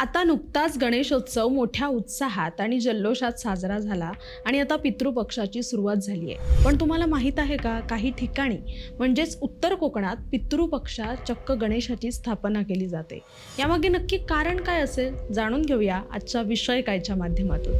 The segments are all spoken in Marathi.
आता नुकताच गणेशोत्सव मोठ्या उत्साहात आणि जल्लोषात साजरा झाला आणि आता पितृपक्षाची सुरुवात झाली आहे. पण तुम्हाला माहीत आहे का काही ठिकाणी म्हणजेच उत्तर कोकणात पितृपक्षात चक्क गणेशाची स्थापना केली जाते. यामागे नक्की कारण काय असेल जाणून घेऊया आजच्या विषय कायच्या माध्यमातून.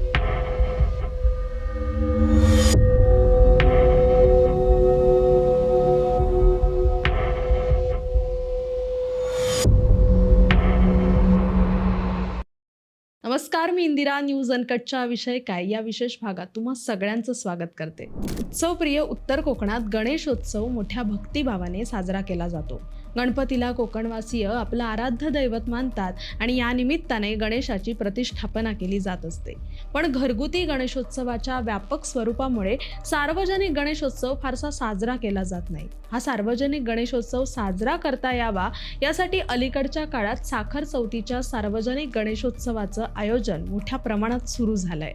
नमस्कार मी इंदिरा न्यूज अनकटच्या विषय काय? या विशेष भागात तुम्हा सगळ्यांचं स्वागत करते. उत्सवप्रिय उत्तर कोकणात गणेशोत्सव मोठ्या भक्तिभावाने साजरा केला जातो. गणपतीला कोकणवासीय आपलं आराध्य दैवत मानतात आणि या निमित्ताने गणेशाची प्रतिष्ठापना केली जात असते. पण घरगुती गणेशोत्सवाच्या व्यापक स्वरूपामुळे सार्वजनिक गणेशोत्सव फारसा साजरा केला जात नाही. हा सार्वजनिक गणेशोत्सव साजरा करता यावा यासाठी अलीकडच्या काळात साखर चौथीच्या सार्वजनिक गणेशोत्सवाचं आयोजन मोठ्या प्रमाणात सुरू झालंय.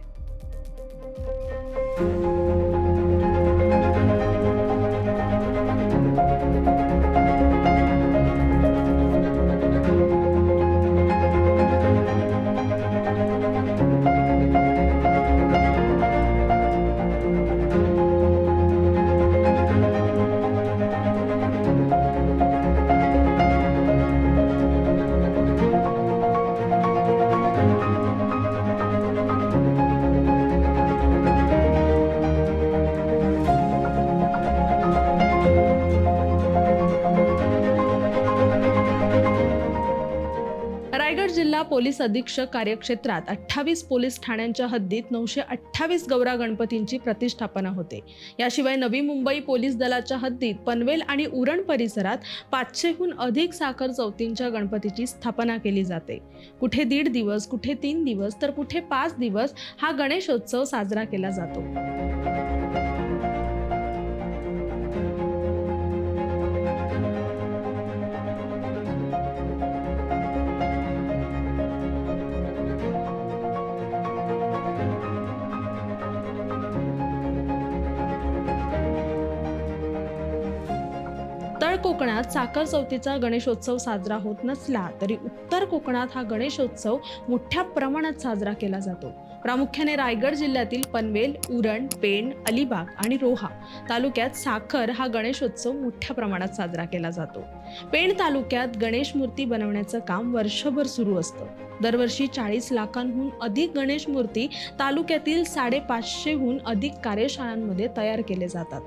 जिल्हा पोलीस अधीक्षक कार्यक्षेत्रात अठ्ठावीस पोलीस ठाण्यांच्या हद्दीत नऊशे अठ्ठावीस गौरा गणपतींची प्रतिष्ठापना होते. याशिवाय नवी मुंबई पोलीस दलाच्या हद्दीत पनवेल आणि उरण परिसरात पाचशेहून अधिक साखर चौथींच्या गणपतीची स्थापना केली जाते. कुठे दीड दिवस कुठे तीन दिवस तर कुठे पाच दिवस हा गणेशोत्सव साजरा केला जातो. कोकणात साखर चौथीचा गणेशोत्सव साजरा होत नसला तरी उत्तर कोकणात हा गणेशोत्सव मोठ्या प्रमाणात साजरा केला जातो. प्रामुख्याने रायगड जिल्ह्यातील पनवेल उरण पेण अलिबाग आणि रोहा तालुक्यात साखर हा गणेशोत्सव मोठ्या प्रमाणात साजरा केला जातो. पेण तालुक्यात गणेश मूर्ती बनवण्याचं काम वर्षभर सुरू असतं. दरवर्षी चाळीस लाखांहून अधिक गणेश मूर्ती तालुक्यातील साडेपाचशेहून अधिक कार्यशाळांमध्ये तयार केले जातात.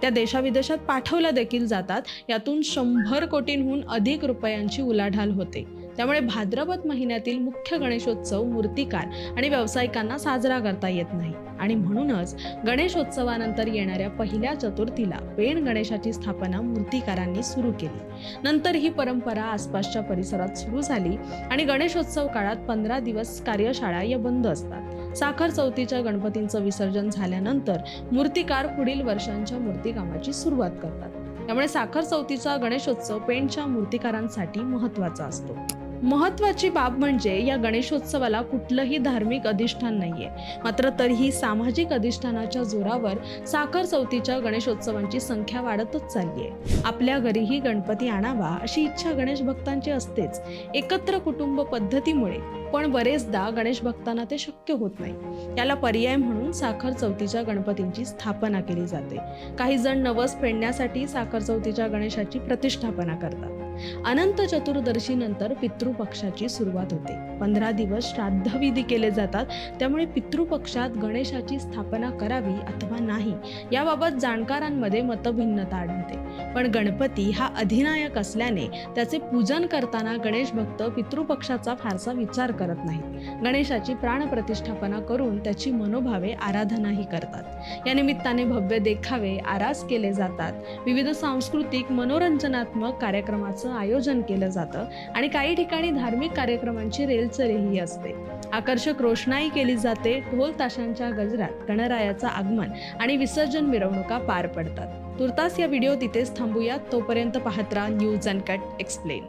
त्या देशाविदेशात पाठवल्या देखील जातात. यातून शंभर कोटींहून अधिक रुपयांची उलाढाल होते. त्यामुळे भाद्रपद महिन्यातील मुख्य गणेशोत्सव मूर्तिकार आणि व्यावसायिकांना साजरा करता येत नाही. आणि म्हणूनच गणेशोत्सवानंतर येणाऱ्या पहिल्या चतुर्थीला पेण गणेशाची स्थापना मूर्तिकारांनी सुरू केली. नंतर ही परंपरा आसपासच्या परिसरात सुरू झाली आणि गणेशोत्सव काळात पंधरा दिवस कार्यशाळा या बंद असतात. साखर चौथीच्या गणपतींचं विसर्जन झाल्यानंतर मूर्तिकार पुढील वर्षांच्या मूर्तिकामाची सुरुवात करतात. त्यामुळे साखर चौथीचा गणेशोत्सव पेंटच्या मूर्तिकारांसाठी महत्त्वाचा असतो. महत्वाची बाब म्हणजे या गणेशोत्सवाला कुठलंही धार्मिक अधिष्ठान नाहीये. मात्र तरीही सामाजिक अधिष्ठानाच्या जोरावर साखर चौथीच्या गणेशोत्सवांची संख्या वाढतच चालली आहे आपल्या घरीही गणपती आणावा अशी इच्छा गणेश भक्तांची असतेच. एकत्र कुटुंब पद्धतीमुळे पण बरेचदा गणेश भक्तांना ते शक्य होत नाही. याला पर्याय म्हणून साखर चौथीच्या गणपतींची स्थापना केली जाते. काही जण नवस फेडण्यासाठी साखर चौथीच्या गणेशाची प्रतिष्ठापना करतात. अनंत चतुर्दशीनंतर पितृपक्षाची सुरुवात होते. पंधरा दिवस श्राद्धविधी केले जातात. त्यामुळे पितृपक्षात गणेशाची स्थापना करावी अथवा नाही याबाबत जाणकारांमध्ये मतभिन्नता आढळते. पण गणपती हा अधिनायक असल्याने त्याचे पूजन करताना गणेश भक्त पितृपक्षाचा फारसा विचार करत नाहीत. गणेशाची प्राणप्रतिष्ठापना करून त्याची मनोभावे आराधनाही करतात. या निमित्ताने भव्य देखावे आरास केले जातात. विविध सांस्कृतिक मनोरंजनात्मक कार्यक्रमाचं आयोजन केलं जातं आणि काही ठिकाणी धार्मिक कार्यक्रमांची रेलचरेही असते. आकर्षक रोषणाई केली जाते ढोल ताशांच्या गजरात गणरायाचं आगमन आणि विसर्जन मिरवणुका पार पडतात. तुर्तास या व्हिडिओ तिथेच थांबूयात तोपर्यंत पाहत राहा न्यूज अँड कट एक्सप्लेन.